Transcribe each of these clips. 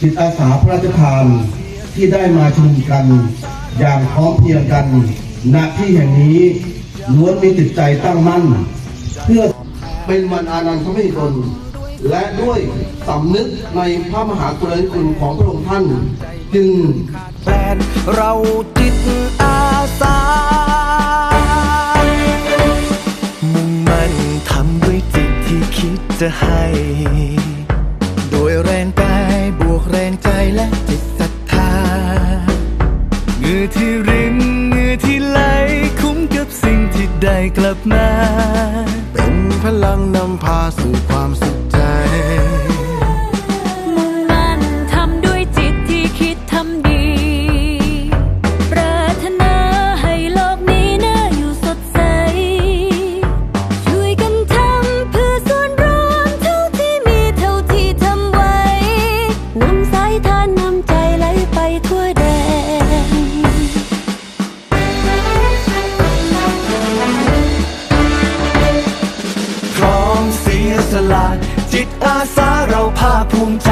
จิตอาสาพระราชทานที่ได้มาชุมกัน อย่างพร้อมเพรียงกัน ณที่แห่งนี้ล้วนมีจิตใจตั้งมั่น เพื่อเป็นวันอานันทมหิดลและด้วยสำนึกในพระมหากรุณาธิคุณของพระองค์ท่าน จึงแฟนเราจิตอาสา มุ่งมั่นทำด้วยจิตที่คิดจะให้ โดยแรงกาย แรงใจและจิตศรัทธาเหงื่อที่รินเหงื่อที่ไหล คุ้มกับสิ่งที่ได้กลับมา เป็นพลังนำพาสู่ ภาคภูมิใจ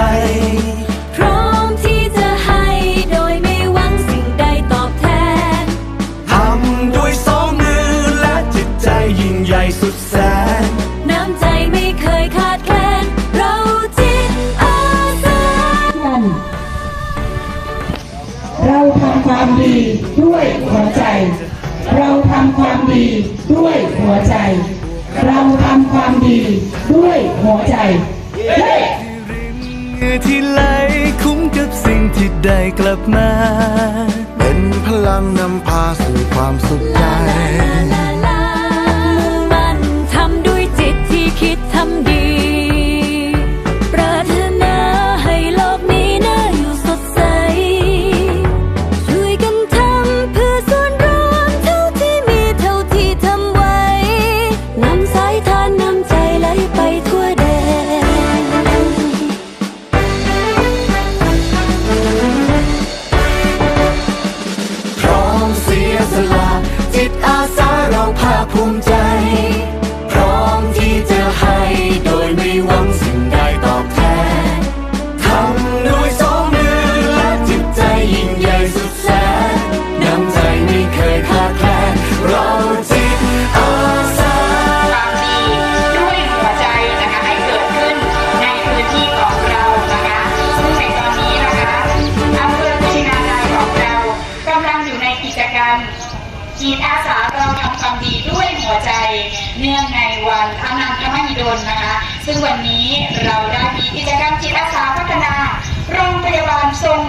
พร้อมที่จะให้โดยไม่หวังสิ่งใดตอบแทนทำด้วยสองมือและจิตใจยิ่งใหญ่สุดแสน น้ำใจไม่เคยขาดแคลนเราจิตอาสากันเราทำความดีด้วยหัวใจ เราทำความดีด้วยหัวใจ เราทำความดีด้วยหัวใจ เฮ้ เหงื่อที่ไหลคุ้มกับสิ่งที่ได้กลับมา เป็นพลังนำพาสู่ความสุข เราจิตอาสาความดีด้วยหัวใจนะคะให้เกิดขึ้นในพื้นที่ของเรานะคะซึ่งในตอนนี้นะคะอำเภอกุชินารายของเรากำลังอยู่ในกิจกรรมจิตอาสาเราทำความดีด้วยหัวใจเนื่องในวันอนันทมหิดลนะคะ ซึ่งวันนี้เราได้มีกิจกรรมจิตอาสาพัฒนาโรงพยาบาลส่ง